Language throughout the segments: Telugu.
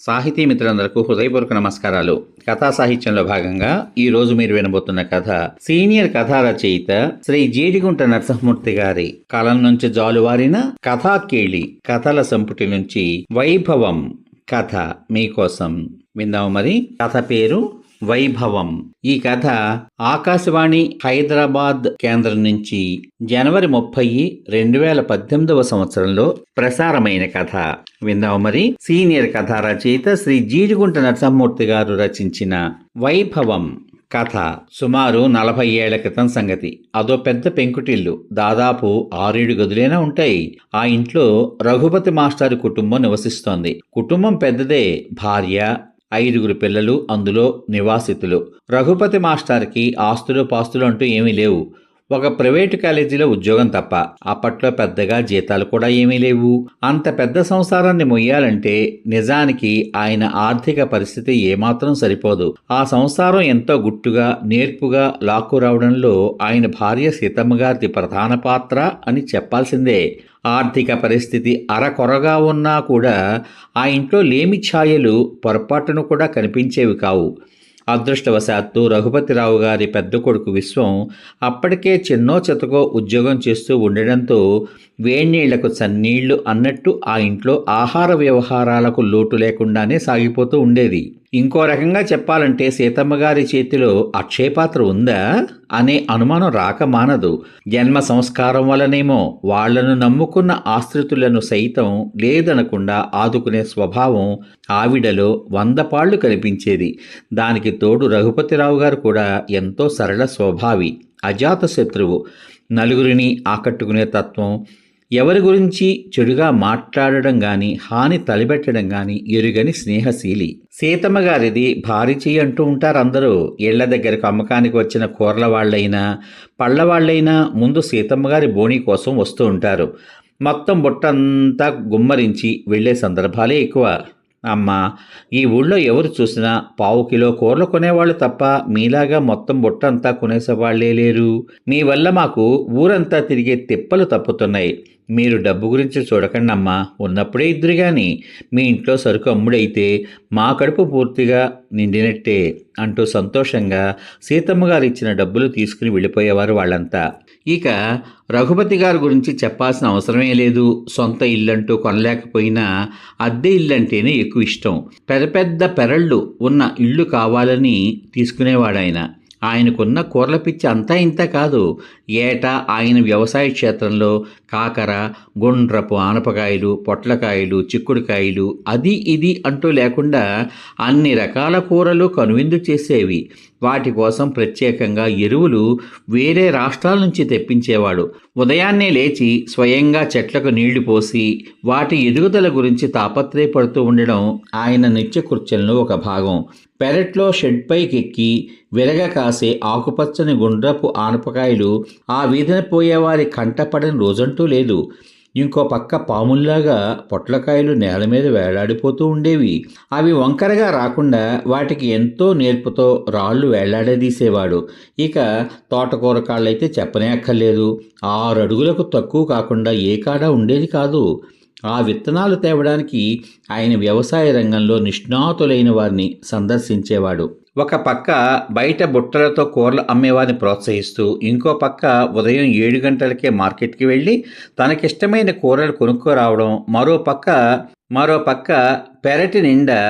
సాహితీ మిత్రులందరకు హృదయపూర్వక నమస్కారాలు. కథా సాహిత్యంలో భాగంగా ఈ రోజు మీరు వినబోతున్న కథ సీనియర్ కథా రచయిత శ్రీ జీడిగుంట నరసింహమూర్తి గారి కాలం నుంచి జాలువారిన కథా కేళి కథల సంపుటి నుంచి వైభవం కథ మీకోసం. విందాము మరి. కథ పేరు వైభవం. ఈ కథ ఆకాశవాణి హైదరాబాద్ కేంద్రం నుంచి జనవరి ముప్పై రెండు వేల పద్దెనిమిదవ సంవత్సరంలో ప్రసారమైన కథ. విందాము మరి. సీనియర్ కథ రచయిత శ్రీ జీడిగుంట నరసింహమూర్తి గారు రచించిన వైభవం కథ. సుమారు నలభై ఏళ్ళ క్రితం సంగతి. అదో పెద్ద పెంకుటిల్లు. దాదాపు ఆరేడు గదులైనా ఉంటాయి. ఆ ఇంట్లో రఘుపతి మాస్టారు కుటుంబం నివసిస్తోంది. కుటుంబం పెద్దదే. భార్య ఐదుగురు పిల్లలు అందులో నివాసితులు. రఘుపతి మాస్టర్కి ఆస్తులు పాస్తులు అంటూ ఏమీ లేవు. ఒక ప్రైవేటు కాలేజీలో ఉద్యోగం తప్ప అప్పట్లో పెద్దగా జీతాలు కూడా ఏమీ లేవు. అంత పెద్ద సంసారాన్ని మొయ్యాలంటే నిజానికి ఆయన ఆర్థిక పరిస్థితి ఏమాత్రం సరిపోదు. ఆ సంసారం ఎంతో గుట్టుగా నేర్పుగా లాక్కు రావడంలో ఆయన భార్య సీతమ్మ గారిది ప్రధాన పాత్ర అని చెప్పాల్సిందే. ఆర్థిక పరిస్థితి అరకొరగా ఉన్నా కూడా ఆ ఇంట్లో లేమి ఛాయలు పొరపాటును కూడా కనిపించేవి కావు. అదృష్టవశాత్తు రఘుపతిరావు గారి పెద్ద కొడుకు విశ్వం అప్పటికే చిన్నో చెతకో ఉద్యోగం చేస్తూ ఉండడంతో వేణీళ్ళకు చన్నీళ్ళు అన్నట్టు ఆ ఇంట్లో ఆహార వ్యవహారాలకు లోటు లేకుండానే సాగిపోతూ ఉండేది. ఇంకో రకంగా చెప్పాలంటే సీతమ్మ గారి చేతిలో అక్షయపాత్ర ఉందా అనే అనుమానం రాక మానదు. జన్మ సంస్కారం వలనేమో వాళ్ళను నమ్ముకున్న ఆశ్రితులను సైతం లేదనకుండా ఆదుకునే స్వభావం ఆవిడలో వంద పాళ్ళు కనిపించేది. దానికి తోడు రఘుపతిరావు గారు కూడా ఎంతో సరళ స్వభావి అజాత శత్రువు. నలుగురిని ఆకట్టుకునే తత్వం ఎవరి గురించి చెడుగా మాట్లాడడం గాని హాని తలబెట్టడం గాని ఎరుగని స్నేహశీలి. సీతమ్మ గారిది భారీ చెయ్యి అంటూ ఉంటారు అందరూ ఇళ్ళ దగ్గరకు అమ్మకానికి వచ్చిన కూరల వాళ్ళైనా పళ్ళ వాళ్ళైనా ముందు సీతమ్మ గారి బోణి కోసం వస్తూ ఉంటారు. మొత్తం బుట్టంతా గుమ్మరించి వెళ్ళే సందర్భాలే ఎక్కువ. అమ్మ ఈ ఊళ్ళో ఎవరు చూసినా పావు కిలో కూరలు కొనేవాళ్ళు తప్ప మీలాగా మొత్తం బుట్టంతా కొనేసేవాళ్ళే లేరు. మీ వల్ల మాకు ఊరంతా తిరిగే తిప్పలు తప్పుతున్నాయి. మీరు డబ్బు గురించి చూడకండి అమ్మా ఉన్నప్పుడే ఇద్దరు కానీ మీ ఇంట్లో సరుకు అమ్ముడైతే మా కడుపు పూర్తిగా నిండినట్టే అంటూ సంతోషంగా సీతమ్మ గారు ఇచ్చిన డబ్బులు తీసుకుని వెళ్ళిపోయేవారు వాళ్ళంతా. ఇక రఘుపతి గారి గురించి చెప్పాల్సిన అవసరమే లేదు. సొంత ఇల్లంటూ కొనలేకపోయినా అద్దె ఇల్లంటేనే ఎక్కువ ఇష్టం. పెద్ద పెద్ద పెరళ్ళు ఉన్న ఇల్లు కావాలని తీసుకునేవాడాయన. ఆయనకున్న కూరల పిచ్చి అంతా ఇంత కాదు. ఏటా ఆయన వ్యవసాయ క్షేత్రంలో కాకర గుండ్రపు ఆనపకాయలు పొట్లకాయలు చిక్కుడుకాయలు అది ఇది అంటూ లేకుండా అన్ని రకాల కూరలు కనువిందు చేసేవి. వాటి కోసం ప్రత్యేకంగా ఎరువులు వేరే రాష్ట్రాల నుంచి తెప్పించేవాడు. ఉదయాన్నే లేచి స్వయంగా చెట్లకు నీళ్ళు పోసి వాటి ఎదుగుదల గురించి తాపత్రయపడుతూ ఉండడం ఆయన నిత్యకృత్యంలో ఒక భాగం. పెరట్లో షెడ్ పైకెక్కి విరగ కాసే ఆకుపచ్చని గుండ్రపు ఆనపకాయలు ఆ వీధిన పోయేవారి కంటపడని రోజంటూ లేదు. ఇంకో పక్క పాముల్లాగా పొట్లకాయలు నేల మీద వేలాడిపోతూ ఉండేవి. అవి వంకరగా రాకుండా వాటికి ఎంతో నేర్పుతో రాళ్ళు వేలాడదీసేవాడు. ఇక తోటకూర కాళ్ళైతే చెప్పనే అక్కర్లేదు ఆరు అడుగులకు తక్కువ కాకుండా ఏ కాడ ఉండేది కాదు. ఆ విత్తనాలు తేవడానికి ఆయన వ్యవసాయ రంగంలో నిష్ణాతులైన వారిని సందర్శించేవాడు. ఒక పక్క బయట బుట్టలతో కూరలు అమ్మేవారిని ప్రోత్సహిస్తూ ఇంకో పక్క ఉదయం ఏడు గంటలకే మార్కెట్కి వెళ్ళి తనకిష్టమైన కూరలు కొనుక్కోరావడం మరో పక్క మరో పక్క పెరటి నిండా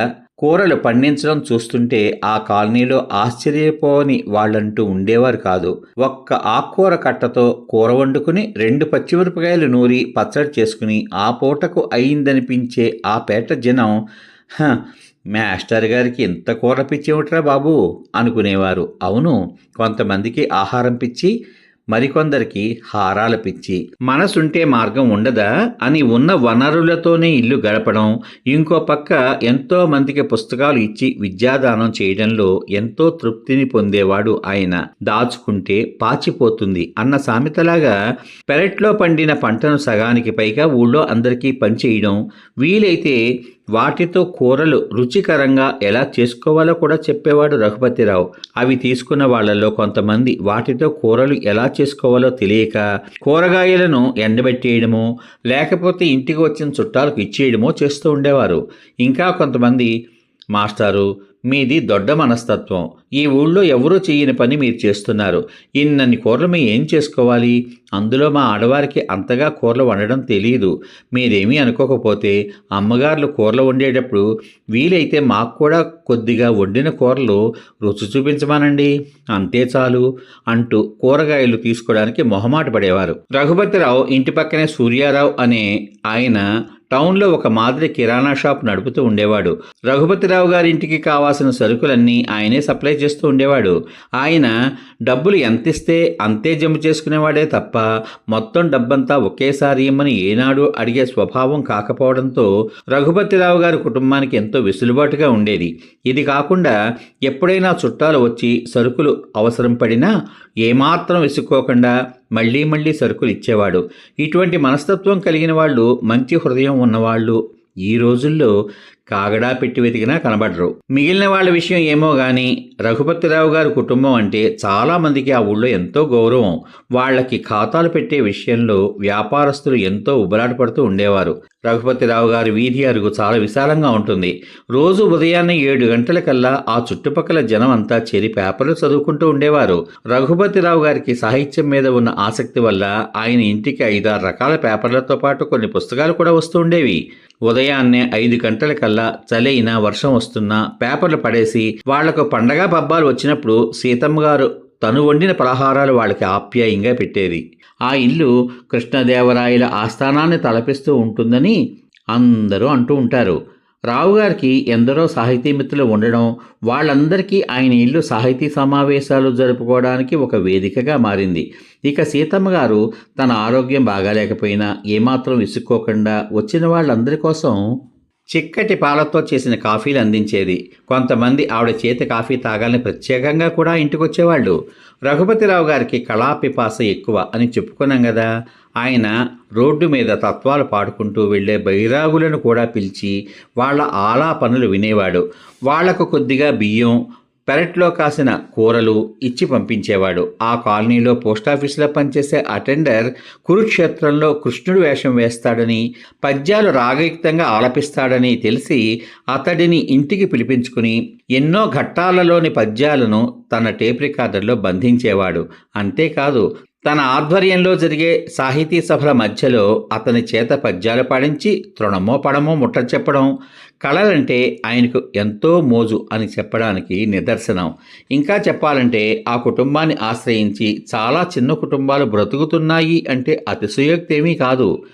కూరలు పండించడం చూస్తుంటే ఆ కాలనీలో ఆశ్చర్యపోని వాళ్ళంటూ ఉండేవారు కాదు. ఒక్క ఆకుకూర కట్టతో కూర వండుకుని రెండు పచ్చిమిరపకాయలు నూరి పచ్చడి చేసుకుని ఆ పూటకు అయిందనిపించే ఆ పేట జనం "హ, మాస్టర్ గారికి ఇంత కూర పిచ్చేమిట్రా బాబు? అనుకునేవారు. అవును కొంతమందికి ఆహారం పిచ్చి మరికొందరికి హారాల పిచ్చి. మనసుంటే మార్గం ఉండదా? అని ఉన్న వనరులతోనే ఇల్లు గడపడం ఇంకో పక్క ఎంతో మందికి పుస్తకాలు ఇచ్చి విద్యాదానం చేయడంలో ఎంతో తృప్తిని పొందేవాడు ఆయన. దాచుకుంటే పాచిపోతుంది అన్న సామెతలాగా పెరట్లో పండిన పంటను సగానికి పైగా ఊళ్ళో అందరికీ పనిచేయడం వీలైతే వాటితో కూరలు రుచికరంగా ఎలా చేసుకోవాలో కూడా చెప్పేవాడు రఘుపతిరావు. అవి తీసుకున్న వాళ్ళల్లో కొంతమంది వాటితో కూరలు ఎలా చేసుకోవాలో తెలియక కూరగాయలను ఎండబెట్టేయడమో లేకపోతే ఇంటికి వచ్చిన చుట్టాలకు ఇచ్చేయడమో చేస్తూ ఉండేవారు. ఇంకా కొంతమంది మాస్టారు మీది దొడ్డ మనస్తత్వం. ఈ ఊళ్ళో ఎవరూ చేయని పని మీరు చేస్తున్నారు. ఇన్నన్ని కూరలు మేము ఏం చేసుకోవాలి? అందులో మా ఆడవారికి అంతగా కూరలు వండడం తెలియదు మీరేమీ అనుకోకపోతే అమ్మగారులు కూరలు వండేటప్పుడు వీలైతే మాకు కూడా కొద్దిగా వండిన కూరలు రుచి చూపించమానండి. అంతే చాలు అంటూ కూరగాయలు తీసుకోవడానికి మొహమాట పడేవారు. రఘుపతిరావు ఇంటి పక్కనే సూర్యారావు అనే ఆయన టౌన్లో ఒక మాదిరి కిరాణా షాప్ నడుపుతూ ఉండేవాడు. రఘుపతిరావు గారి ఇంటికి కావాల్సిన సరుకులన్నీ ఆయనే సప్లై చేస్తూ ఉండేవాడు. ఆయన డబ్బులు ఎంతిస్తే అంతే జమ చేసుకునేవాడే తప్ప మొత్తం డబ్బంతా ఒకేసారి ఇమ్మని ఏనాడు అడిగే స్వభావం కాకపోవడంతో రఘుపతిరావు గారి కుటుంబానికి ఎంతో వెసులుబాటుగా ఉండేది. ఇది కాకుండా ఎప్పుడైనా చుట్టాలు వచ్చి సరుకులు అవసరం పడినా ఏమాత్రం విసుక్కోకుండా మళ్ళీ మళ్ళీ సరుకులు ఇచ్చేవాడు. ఇటువంటి మనస్తత్వం కలిగిన వాళ్ళు మంచి హృదయం ఉన్నవాళ్ళు ఈ రోజుల్లో కాగడా పెట్టి వెతికినా కనబడరు. మిగిలిన వాళ్ళ విషయం ఏమో గాని రఘుపతిరావు గారి కుటుంబం అంటే చాలామందికి ఆ ఊళ్ళో ఎంతో గౌరవం. వాళ్ళకి ఖాతాలు పెట్టే విషయంలో వ్యాపారస్తులు ఎంతో ఉబలాటపడుతూ ఉండేవారు. రఘుపతిరావు గారి వీధి అరుగు చాలా విశాలంగా ఉంటుంది. రోజు ఉదయాన్నే ఏడు గంటలకల్లా ఆ చుట్టుపక్కల జనం అంతా చేరి పేపర్లు చదువుకుంటూ ఉండేవారు. రఘుపతిరావు గారికి సాహిత్యం మీద ఉన్న ఆసక్తి వల్ల ఆయన ఇంటికి ఐదారు రకాల పేపర్లతో పాటు కొన్ని పుస్తకాలు కూడా వస్తూ ఉండేవి. ఉదయాన్నే ఐదు గంటలకల్లా చలైనా వర్షం వస్తున్నా పేపర్లు పడేసి వాళ్ళకు పండగ పబ్బాలు వచ్చినప్పుడు సీతమ్మ గారు తను వండిన పలహారాలు వాళ్ళకి ఆప్యాయంగా పెట్టేది. ఆ ఇల్లు కృష్ణదేవరాయల ఆస్థానాన్ని తలపిస్తూ ఉంటుందని అందరూ అంటూ ఉంటారు. రావు గారికి ఎందరో సాహితీ మిత్రులు ఉండడం వాళ్ళందరికీ ఆయన ఇల్లు సాహితీ సమావేశాలు జరుపుకోవడానికి ఒక వేదికగా మారింది. ఇక సీతమ్మ గారు తన ఆరోగ్యం బాగాలేకపోయినా ఏమాత్రం విసుక్కోకుండా వచ్చిన వాళ్ళందరి కోసం చిక్కటి పాలతో చేసిన కాఫీలు అందించేది. కొంతమంది ఆవిడ చేతి కాఫీ తాగాలని ప్రత్యేకంగా కూడా ఇంటికి వచ్చేవాళ్ళు రఘుపతిరావు గారికి కళాపిపాస ఎక్కువ అని చెప్పుకున్నాం కదా ఆయన రోడ్డు మీద తత్వాలు పాడుకుంటూ వెళ్ళే బైరాగులను కూడా పిలిచి వాళ్ళ ఆలాపనలు వినేవాడు. వాళ్ళకు కొద్దిగా బియ్యం పెరట్లో కాసిన కూరలు ఇచ్చి పంపించేవాడు. ఆ కాలనీలో పోస్టాఫీసులో పనిచేసే అటెండర్ కురుక్షేత్రంలో కృష్ణుడు వేషం వేస్తాడని పద్యాలు రాగయుక్తంగా ఆలపిస్తాడని తెలిసి అతడిని ఇంటికి పిలిపించుకుని ఎన్నో ఘట్టాలలోని పద్యాలను తన టేప్ రికార్డర్లో బంధించేవాడు. అంతేకాదు తన ఆధ్వర్యంలో జరిగే సాహితీ సభల మధ్యలో అతని చేత పద్యాలు పాడించి తృణమో పడమో ముట్ట చెప్పడం కళలంటే ఆయనకు ఎంతో మోజు అని చెప్పడానికి నిదర్శనం. ఇంకా చెప్పాలంటే ఆ కుటుంబాన్ని ఆశ్రయించి చాలా చిన్న కుటుంబాలు బ్రతుకుతున్నాయి అంటే అతిశయోక్తి ఏమీ కాదు.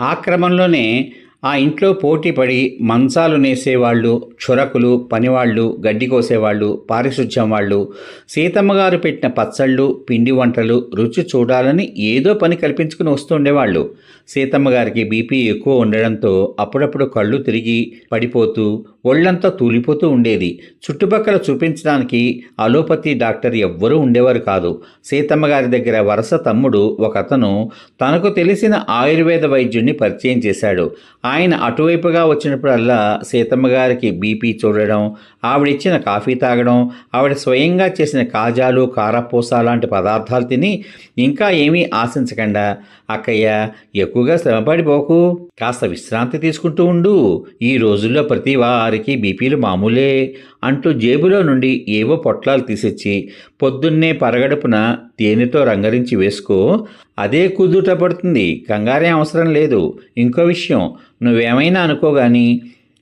ఆ క్రమంలోనే ఆ ఇంట్లో పోటీపడి మంచాలు నేసేవాళ్ళు క్షురకులు పనివాళ్ళు గడ్డి కోసేవాళ్ళు పారిశుధ్యం వాళ్ళు సీతమ్మగారు పెట్టిన పచ్చళ్ళు పిండి వంటలు రుచి చూడాలని ఏదో పని కల్పించుకుని వస్తుండేవాళ్ళు సీతమ్మగారికి బీపీ ఎక్కువ ఉండడంతో అప్పుడప్పుడు కళ్ళు తిరిగి పడిపోతూ ఒళ్ళంతా తూలిపోతూ ఉండేది. చుట్టుపక్కల చూపించడానికి అలోపతి డాక్టర్ ఎవ్వరూ ఉండేవారు కాదు. సీతమ్మగారి దగ్గర వరుస తమ్ముడు ఒకతను తనకు తెలిసిన ఆయుర్వేద వైద్యుడిని పరిచయం చేశాడు. ఆయన అటువైపుగా వచ్చినప్పుడల్లా సీతమ్మ గారికి బీపీ చూడడం ఆవిడిచ్చిన కాఫీ తాగడం ఆవిడ స్వయంగా చేసిన కాజాలు కారపూస లాంటి పదార్థాలు తిని ఇంకా ఏమీ ఆశించకుండా అక్కయ్య ఎక్కువగా శ్రమపడిపోకు. కాస్త విశ్రాంతి తీసుకుంటూ ఉండు. ఈ రోజుల్లో ప్రతి వారికి బీపీలు మామూలే అంటూ జేబులో నుండి ఏవో పొట్లాలు తీసిచ్చి పొద్దున్నే పరగడుపున తేనెతో రంగరించి వేసుకో. అదే కుదుట పడుతుంది. కంగారే అవసరం లేదు. ఇంకో విషయం నువ్వేమైనా అనుకోగాని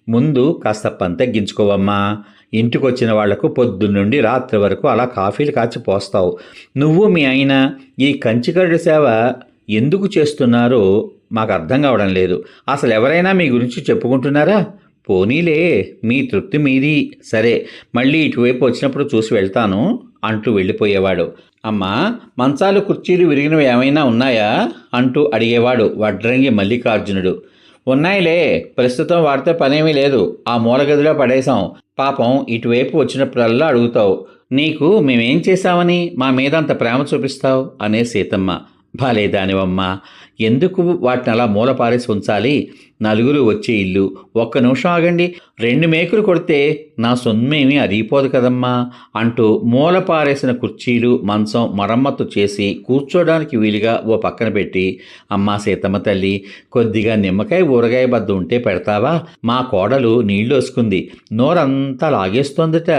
ముందు కాస్త పంతగ్గించుకోవమ్మా ఇంటికొచ్చిన ఇంటికి వచ్చిన వాళ్ళకు పొద్దున్నుండి రాత్రి వరకు అలా కాఫీలు కాచి పోస్తావు. నువ్వు మీ అయిన ఈ కంచికరుడు సేవ ఎందుకు చేస్తున్నారో మాకు అర్థం కావడం లేదు. అసలు ఎవరైనా మీ గురించి చెప్పుకుంటున్నారా? పోనీలే మీ తృప్తి మీది. సరే మళ్ళీ ఇటువైపు వచ్చినప్పుడు చూసి వెళ్తాను అంటూ వెళ్ళిపోయేవాడు. అమ్మా మంచాలు కుర్చీలు విరిగినవి ఏమైనా ఉన్నాయా? అంటూ అడిగేవాడు వడ్రంగి మల్లికార్జునుడు. ఉన్నాయిలే ప్రస్తుతం వాడితే పనేమీ లేదు. ఆ మూల గదిలో పడేశాం. పాపం ఇటువైపు వచ్చినప్పుడల్లా అడుగుతావు. నీకు మేమేం చేశామని మా మీద అంత ప్రేమ చూపిస్తావు? అనే సీతమ్మ. భలే దానివమ్మా. ఎందుకు వాటిని అలా మూలపారేసి ఉంచాలి? నలుగురు వచ్చే ఇల్లు. ఒక్క నిమిషం ఆగండి. రెండు మేకులు కొడితే నా సొమ్మేమీ అరిగిపోదు కదమ్మా అంటూ మూలపారేసిన కుర్చీలు మంచం మరమ్మత్తు చేసి కూర్చోడానికి వీలుగా ఓ పక్కన పెట్టి అమ్మా సీతమ్మ తల్లి కొద్దిగా నిమ్మకాయ ఊరగాయ బద్ద ఉంటే పెడతావా? మా కోడలు నీళ్ళు వసుకుంది. నోరంతా లాగేస్తోందట.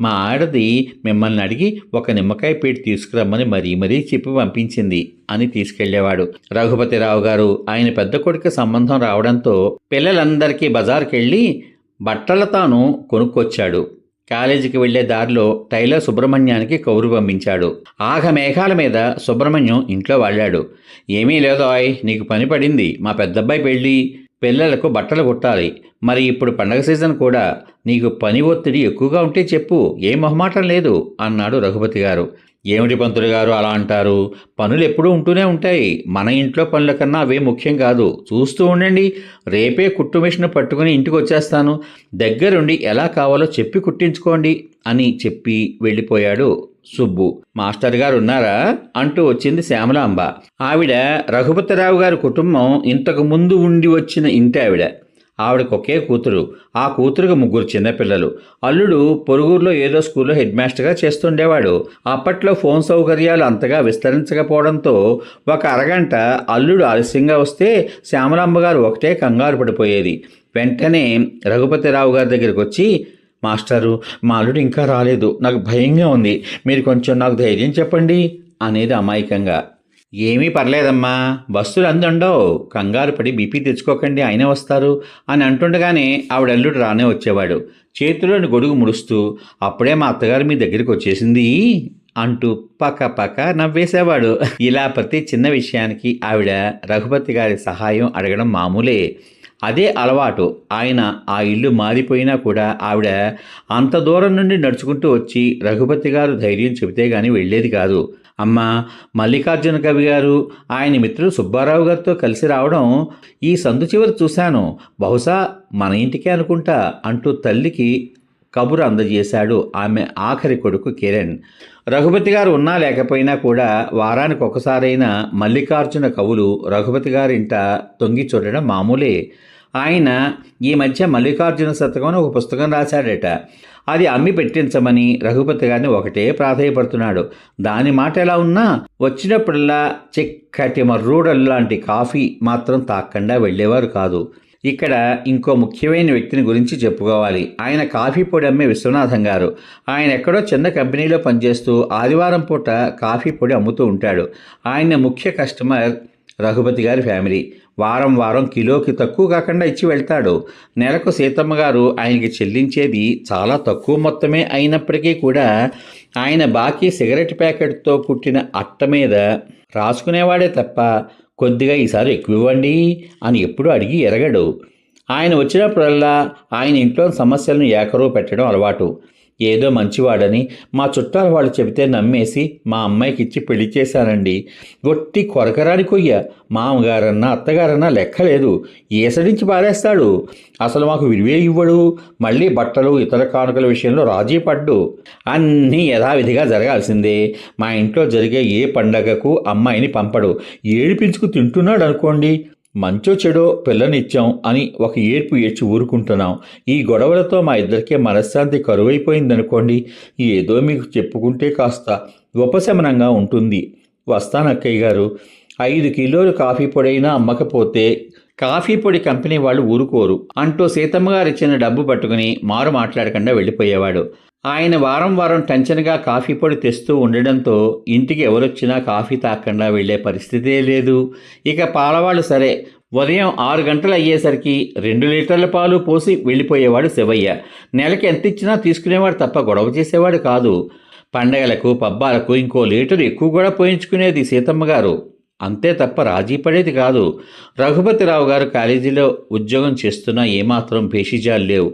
మా ఆడది మిమ్మల్ని అడిగి ఒక నిమ్మకాయ పీటి తీసుకురమ్మని మరీ మరీ చెప్పి పంపించింది. అని తీసుకెళ్ళేవాడు. రఘుపతిరావు గారు ఆయన పెద్ద కొడుకు సంబంధం రావడంతో పిల్లలందరికీ బజార్కెళ్ళి బట్టల తాను కొనుక్కొచ్చాడు. కాలేజీకి వెళ్ళే దారిలో టైలర్ సుబ్రహ్మణ్యానికి కౌరు పంపించాడు. ఆగ మేఘాల మీద సుబ్రహ్మణ్యం ఇంట్లో వాళ్ళాడు ఏమీ లేదోయ్ నీకు పని పడింది. మా పెద్దబ్బాయి పెళ్ళి పిల్లలకు బట్టలు కుట్టాలి. మరి ఇప్పుడు పండగ సీజన్ కూడా. నీకు పని ఒత్తిడి ఎక్కువగా ఉంటే చెప్పు. ఏ మొహమాటం లేదు అన్నాడు రఘుపతి గారు. ఏమిటి పంతులు గారు అలా అంటారు? పనులు ఎప్పుడూ ఉంటూనే ఉంటాయి. మన ఇంట్లో పనుల కన్నా అవే ముఖ్యం కాదు. చూస్తూ ఉండండి. రేపే కుట్టు మిషన్ పట్టుకుని ఇంటికి వచ్చేస్తాను. దగ్గరుండి ఎలా కావాలో చెప్పి కుట్టించుకోండి అని చెప్పి వెళ్ళిపోయాడు సుబ్బు. మాస్టర్ గారు ఉన్నారా? అంటూ వచ్చింది శ్యామలాంబ. ఆవిడ రఘుపతిరావు గారి కుటుంబం ఇంతకు ముందు ఉండి వచ్చిన ఇంటి ఆవిడ. ఆవిడకు ఒకే కూతురు. ఆ కూతురుకు ముగ్గురు చిన్నపిల్లలు అల్లుడు పొరుగురులో ఏదో స్కూల్లో హెడ్ మాస్టర్గా చేస్తుండేవాడు. అప్పట్లో ఫోన్ సౌకర్యాలు అంతగా విస్తరించకపోవడంతో ఒక అరగంట అల్లుడు ఆలస్యంగా వస్తే శ్యామలాంబ గారు ఒకటే కంగారు పడిపోయేది. వెంటనే రఘుపతిరావు గారి దగ్గరికి వచ్చి మాస్టారు మా అల్లుడు ఇంకా రాలేదు. నాకు భయంగా ఉంది. మీరు కొంచెం నాకు ధైర్యం చెప్పండి అనేది అమాయకంగా. ఏమీ పర్లేదమ్మా. బస్సులు అందుండవు. కంగారు పడి బీపీ తెచ్చుకోకండి ఆయన వస్తారు అని అంటుండగానే ఆవిడ అల్లుడు రానే వచ్చేవాడు. చేతిలోని గొడుగు ముడుస్తూ అప్పుడే మా అత్తగారు మీ దగ్గరికి వచ్చేసింది అంటూ పక్క పక్క నవ్వేసేవాడు. ఇలా ప్రతి చిన్న విషయానికి ఆవిడ రఘుపతి గారి సహాయం అడగడం మామూలే. అదే అలవాటు. ఆయన ఆ ఇల్లు మారిపోయినా కూడా ఆవిడ అంత దూరం నుండి నడుచుకుంటూ వచ్చి రఘుపతి గారు ధైర్యం చెబితే గాని వెళ్ళేది కాదు. అమ్మ మల్లికార్జున కవి గారు ఆయన మిత్రుడు సుబ్బారావు గారితో కలిసి రావడం ఈ సందు చివరి చూశాను. బహుశా మన ఇంటికే అనుకుంటా అంటూ తల్లికి కబురు అందజేశాడు ఆమె ఆఖరి కొడుకు కిరణ్. రఘుపతి గారు ఉన్నా లేకపోయినా కూడా వారానికి ఒకసారైనా మల్లికార్జున కవులు రఘుపతి గారింట తొంగి చూడడం మామూలే. ఆయన ఈ మధ్య మల్లికార్జున శతకం అని ఒక పుస్తకం రాశాడట. అది అమ్మి పెట్టించమని రఘుపతి గారిని ఒకటే ప్రాధాయపడుతున్నాడు. దాని మాట ఎలా ఉన్నా వచ్చినప్పుడల్లా చిక్కటి మర్రూడల్లాంటి కాఫీ మాత్రం తాకుండా వెళ్ళేవారు కాదు. ఇక్కడ ఇంకో ముఖ్యమైన వ్యక్తిని గురించి చెప్పుకోవాలి. ఆయన కాఫీ పొడి అమ్మే విశ్వనాథం గారు. ఆయన ఎక్కడో చిన్న కంపెనీలో పనిచేస్తూ ఆదివారం పూట కాఫీ పొడి అమ్ముతూ ఉంటాడు. ఆయన ముఖ్య కస్టమర్ రఘుపతి గారి ఫ్యామిలీ. వారం వారం కిలోకి తక్కువ కాకుండా ఇచ్చి వెళ్తాడు. నెలకు సీతమ్మ గారు ఆయనకి చెల్లించేది చాలా తక్కువ మొత్తమే అయినప్పటికీ కూడా ఆయన బాకీ సిగరెట్ ప్యాకెట్తో కుట్టిన అట్ట మీద రాసుకునేవాడే తప్ప కొద్దిగా ఈసారి ఎక్కువ ఇవ్వండి అని ఎప్పుడూ అడిగి ఎరగడు. ఆయన వచ్చినప్పుడల్లా ఆయన ఇంట్లో సమస్యలను ఏకరువు పెట్టడం అలవాటు. ఏదో మంచివాడని మా చుట్టాల వాళ్ళు చెబితే నమ్మేసి మా అమ్మాయికి ఇచ్చి పెళ్ళి చేశానండి. ఒట్టి కొరకరాని కొయ్య. మామగారన్నా అత్తగారన్నా లెక్కలేదు. ఏసడించి పారేస్తాడు. అసలు మాకు విలువే ఇవ్వడు. మళ్ళీ బట్టలు ఇతర కానుకల విషయంలో రాజీ పడ్డు. అన్నీ యథావిధిగా జరగాల్సిందే. మా ఇంట్లో జరిగే ఏ పండగకు అమ్మాయిని పంపడు. ఏడిపించుకు తింటున్నాడు అనుకోండి మంచో చెడో పిల్లనిచ్చాం అని ఒక ఏడ్పు ఏడ్చి ఊరుకుంటున్నాం. ఈ గొడవలతో మా ఇద్దరికే మనశ్శాంతి కరువైపోయిందనుకోండి. ఏదో మీకు చెప్పుకుంటే కాస్త ఉపశమనంగా ఉంటుంది. వస్తాను అక్కయ్య గారు ఐదు కిలోలు కాఫీ పొడైనా అమ్మకపోతే కాఫీ పొడి కంపెనీ వాళ్ళు ఊరుకోరు. అంటూ సీతమ్మ గారు ఇచ్చిన డబ్బు పట్టుకుని మారు మాట్లాడకుండా వెళ్ళిపోయేవాడు. ఆయన వారం వారం టెన్షన్గా కాఫీ పొడి తెస్తూ ఉండడంతో ఇంటికి ఎవరొచ్చినా కాఫీ తాకుండా వెళ్ళే పరిస్థితే లేదు. ఇక పాలవాళ్ళు సరే. ఉదయం ఆరు గంటలు అయ్యేసరికి రెండు లీటర్ల పాలు పోసి వెళ్ళిపోయేవాడు శివయ్య. నెలకి ఎంత ఇచ్చినా తీసుకునేవాడు తప్ప గొడవ చేసేవాడు కాదు. పండగలకు పబ్బాలకు ఇంకో లీటర్ ఎక్కువ కూడా పోయించుకునేది సీతమ్మ గారు. అంతే తప్ప రాజీ పడేది కాదు. రఘుపతిరావు గారు కాలేజీలో ఉద్యోగం చేస్తున్నా ఏమాత్రం భేషిజాలు లేవు.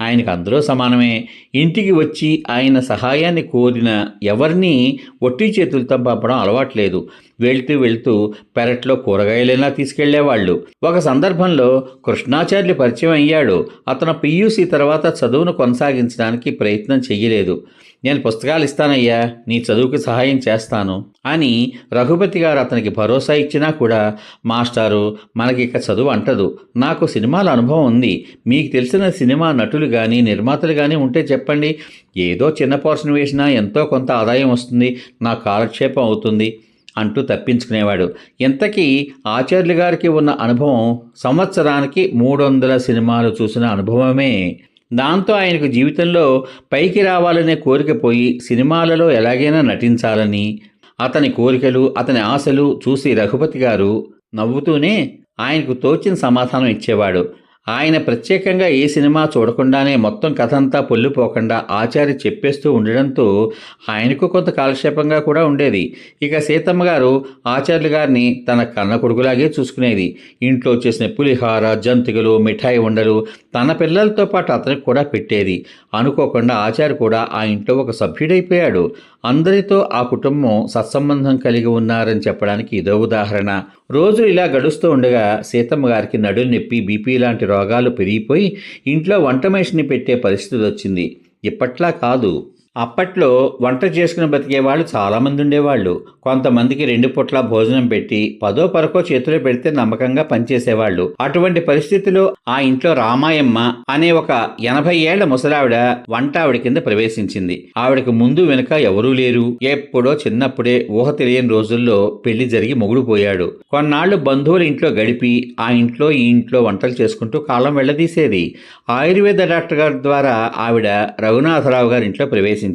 ఆయనకు అందరూ సమానమే. ఇంటికి వచ్చి ఆయన సహాయాన్ని కోరిన ఎవరిని ఒట్టి చేతులతో పంపడం అలవాట్లేదు. వెళ్తూ వెళ్తూ పెరట్లో కూరగాయలైనా తీసుకెళ్ళేవాళ్ళు. ఒక సందర్భంలో కృష్ణాచార్యులు పరిచయం అయ్యాడు. అతను పియూసీ తర్వాత చదువును కొనసాగించడానికి ప్రయత్నం చెయ్యలేదు. నేను పుస్తకాలు ఇస్తానయ్యా నీ చదువుకు సహాయం చేస్తాను. అని రఘుపతి గారు అతనికి భరోసా ఇచ్చినా కూడా మాస్టారు మనకి ఇక చదువు అంటదు. నాకు సినిమాల అనుభవం ఉంది. మీకు తెలిసిన సినిమా నటులు కానీ నిర్మాతలు కానీ ఉంటే చెప్పండి. ఏదో చిన్న పోర్షన్ వేసినా ఎంతో కొంత ఆదాయం వస్తుంది. నా కాలక్షేపం అవుతుంది. అంటూ తప్పించుకునేవాడు. ఇంతకీ ఆచార్యులు గారికి ఉన్న అనుభవం సంవత్సరానికి మూడు వందల సినిమాలు చూసిన అనుభవమే. దాంతో ఆయనకు జీవితంలో పైకి రావాలనే కోరిక పోయి సినిమాలలో ఎలాగైనా నటించాలని అతని కోరికలు అతని ఆశలు చూసి రఘుపతి గారు నవ్వుతూనే ఆయనకు తోచిన సమాధానం ఇచ్చేవాడు. ఆయన ప్రత్యేకంగా ఏ సినిమా చూడకుండానే మొత్తం కథ అంతా పొల్లిపోకుండా ఆచార్య చెప్పేస్తూ ఉండడంతో ఆయనకు కొంత కాలక్షేపంగా కూడా ఉండేది. ఇక సీతమ్మ గారు ఆచార్యులు గారిని తన కన్న కొడుకులాగే చూసుకునేది. ఇంట్లో చేసిన పులిహార జంతికలు మిఠాయి ఉండలు తన పిల్లలతో పాటు అతనికి కూడా పెట్టేది. అనుకోకుండా ఆచార్య కూడా ఆ ఇంట్లో ఒక సభ్యుడైపోయాడు. అందరితో ఆ కుటుంబం సత్సంబంధం కలిగి ఉన్నారని చెప్పడానికి ఇదో ఉదాహరణ. రోజు ఇలా గడుస్తూ ఉండగా సీతమ్మ గారికి నడులు నొప్పి బీపీ లాంటి రోగాలు పెరిగిపోయి ఇంట్లో వంట మనిషిని పెట్టే పరిస్థితి వచ్చింది. ఇప్పట్లా కాదు. అప్పట్లో వంట చేసుకుని బతికే వాళ్ళు చాలామంది ఉండేవాళ్ళు. కొంతమందికి రెండు పుట్ల భోజనం పెట్టి పదో పరకో చేతిలో పెడితే నమ్మకంగా పనిచేసేవాళ్ళు. అటువంటి పరిస్థితిలో ఆ ఇంట్లో రామాయమ్మ అనే ఒక ఎనభై ఏళ్ళ ముసలావిడ వంట ఆవిడ కింద ప్రవేశించింది. ఆవిడకి ముందు వెనుక ఎవరూ లేరు. ఎప్పుడో చిన్నప్పుడే ఊహ తెలియని రోజుల్లో పెళ్ళి జరిగి మొగుడు పోయాడు కొన్నాళ్ళు బంధువుల ఇంట్లో గడిపి ఆ ఇంట్లో ఈ ఇంట్లో వంటలు చేసుకుంటూ కాలం వెళ్ళదీసేది ఆయుర్వేద డాక్టర్ గారి ద్వారా ఆవిడ రఘునాథరావు గారి ఇంట్లో ప్రవేశించింది.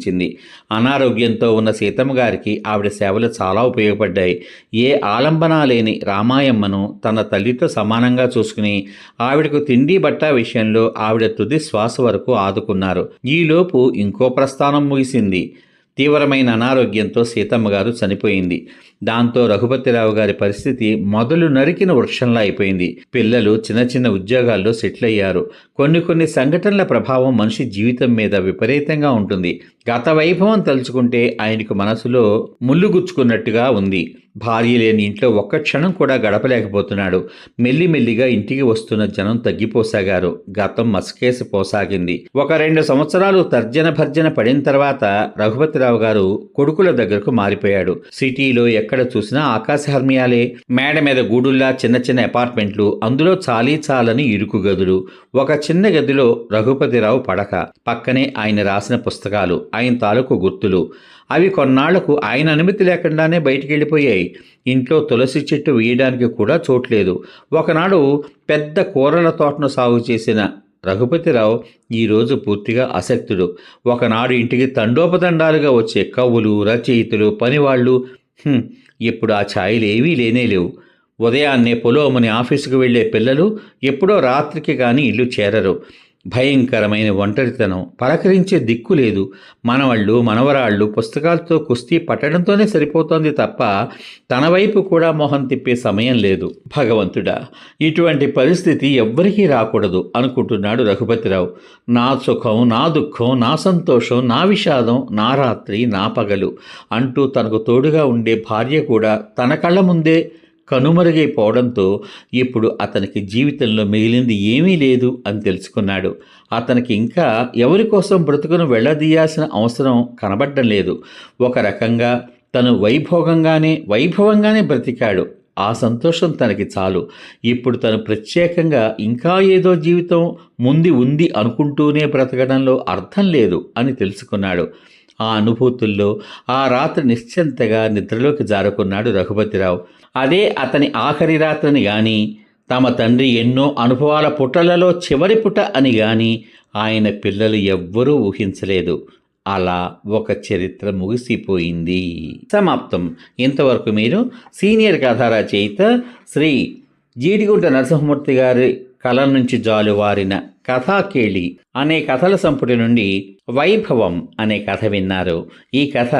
అనారోగ్యంతో ఉన్న సీతమ్మ గారికి ఆవిడ సేవలు చాలా ఉపయోగపడ్డాయి. ఏ ఆలంబన లేని రామాయమ్మను తన తల్లితో సమానంగా చూసుకుని ఆవిడకు తిండి బట్ట విషయంలో ఆవిడ తుది శ్వాస వరకు ఆదుకున్నారు. ఈలోపు ఇంకో ప్రస్థానం ముగిసింది. తీవ్రమైన అనారోగ్యంతో సీతమ్మ గారు చనిపోయింది. దాంతో రఘుపతిరావు గారి పరిస్థితి మొదలు నరికిన వృక్షంలా అయిపోయింది. పిల్లలు చిన్న చిన్న ఉద్యోగాల్లో సెటిల్ అయ్యారు. కొన్ని కొన్ని సంఘటనల ప్రభావం మనిషి జీవితం మీద విపరీతంగా ఉంటుంది. గత వైభవం తలుచుకుంటే ఆయనకు మనసులో ముల్లుగుచ్చుకున్నట్టుగా ఉంది. భార్య లేని ఇంట్లో ఒక్క క్షణం కూడా గడపలేకపోతున్నాడు. మెల్లిమెల్లిగా ఇంటికి వస్తున్న జనం తగ్గిపోసాగారు. గతం మసకేసి పోసాగింది. ఒక రెండు సంవత్సరాలు తర్జన భర్జన పడిన తర్వాత రఘుపతిరావు గారు కొడుకుల దగ్గరకు మారిపోయాడు. సిటీలో ఎక్కడ చూసినా ఆకాశహర్మ్యాలే మేడ మీద గూడుల్లా చిన్న చిన్న అపార్ట్మెంట్లు అందులో చాలీ చాలని ఇరుకు గదులు. ఒక చిన్న గదిలో రఘుపతిరావు పడక. పక్కనే ఆయన రాసిన పుస్తకాలు ఆయన తాలూకు గుర్తులు. అవి కొన్నాళ్ళకు ఆయన అనుమతి లేకుండానే బయటికి వెళ్ళిపోయాయి ఇంట్లో తులసి చెట్టు వేయడానికి కూడా చోట్లేదు. ఒకనాడు పెద్ద కూరల తోటను సాగు చేసిన రఘుపతిరావు ఈరోజు పూర్తిగా అసక్తుడు. ఒకనాడు ఇంటికి తండోపతండాలుగా వచ్చే కవులు రచయితలు పనివాళ్ళు ఇప్పుడు ఆ ఛాయలు ఏవీ లేనే లేవు. ఉదయాన్నే పొలోమని ఆఫీసుకు వెళ్ళే పిల్లలు ఎప్పుడో రాత్రికి కానీ ఇల్లు చేరరు. భయంకరమైన ఒంటరితనం. పలకరించే దిక్కు లేదు. మనవాళ్ళు మనవరాళ్ళు పుస్తకాలతో కుస్తీ పట్టడంతోనే సరిపోతోంది తప్ప తన వైపు కూడా మొహం తిప్పే సమయం లేదు. భగవంతుడా ఇటువంటి పరిస్థితి ఎవ్వరికీ రాకూడదు అనుకుంటున్నాడు రఘుపతిరావు. నా సుఖం నా దుఃఖం నా సంతోషం నా విషాదం నా రాత్రి నా పగలు అంటూ తనకు తోడుగా ఉండే భార్య కూడా తన కళ్ళ ముందే కనుమరుగైపోవడంతో ఇప్పుడు అతనికి జీవితంలో మిగిలింది ఏమీ లేదు అని తెలుసుకున్నాడు. అతనికి ఇంకా ఎవరి కోసం బ్రతుకును వెళ్ళదీయాల్సిన అవసరం కనబడడం లేదు. ఒక రకంగా తను వైభోగంగానే వైభవంగానే బ్రతికాడు. ఆ సంతోషం తనకి చాలు. ఇప్పుడు తను ప్రత్యేకంగా ఇంకా ఏదో జీవితం ముందు ఉంది అనుకుంటూనే బ్రతకడంలో అర్థం లేదు అని తెలుసుకున్నాడు. ఆ అనుభూతుల్లో ఆ రాత్రి నిశ్చింతగా నిద్రలోకి జారుకున్నాడు రఘుపతిరావు. అదే అతని ఆఖరి రాత్రిని గాని తమ తండ్రి ఎన్నో అనుభవాల పుటలలో చివరి పుట అని గాని ఆయన పిల్లలు ఎవ్వరూ ఊహించలేదు. అలా ఒక చరిత్ర ముగిసిపోయింది. సమాప్తం. ఇంతవరకు మీరు సీనియర్ కథా రచయిత శ్రీ జీడిగుంట నరసింహమూర్తి గారి కళ నుంచి జాలువారిన కథాకేళి అనే కథల సంపుటి నుండి వైభవం అనే కథ విన్నారు. ఈ కథ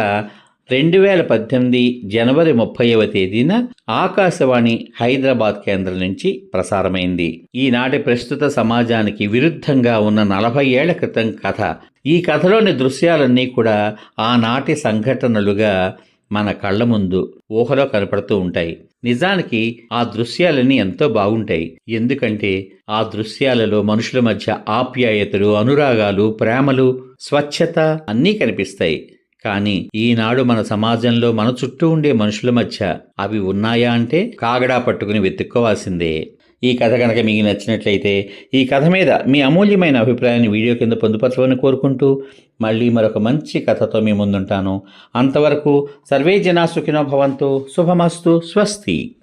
రెండు వేల పద్దెనిమిది జనవరి ముప్పైవ తేదీన ఆకాశవాణి హైదరాబాద్ కేంద్రం నుంచి ప్రసారమైంది. ఈనాటి ప్రస్తుత సమాజానికి విరుద్ధంగా ఉన్న నలభై ఏళ్ళ క్రితం కథ. ఈ కథలోని దృశ్యాలన్నీ కూడా ఆనాటి సంఘటనలుగా మన కళ్ళ ముందు ఊహలో కనపడుతూ ఉంటాయి. నిజానికి ఆ దృశ్యాలన్నీ ఎంతో బాగుంటాయి. ఎందుకంటే ఆ దృశ్యాలలో మనుషుల మధ్య ఆప్యాయతలు అనురాగాలు ప్రేమలు స్వచ్ఛత అన్నీ కనిపిస్తాయి. కానీ ఈనాడు మన సమాజంలో మన చుట్టూ ఉండే మనుషుల మధ్య అవి ఉన్నాయా అంటే కాగడా పట్టుకుని వెతుక్కోవాల్సిందే. ఈ కథ కనుక మీకు నచ్చినట్లయితే ఈ కథ మీద మీ అమూల్యమైన అభిప్రాయాన్ని వీడియో కింద పొందుపరచమని కోరుకుంటూ మళ్ళీ మరొక మంచి కథతో మీ ముందుంటాను. అంతవరకు సర్వే జనా సుఖినో భవంతు. శుభమస్తు. స్వస్తి.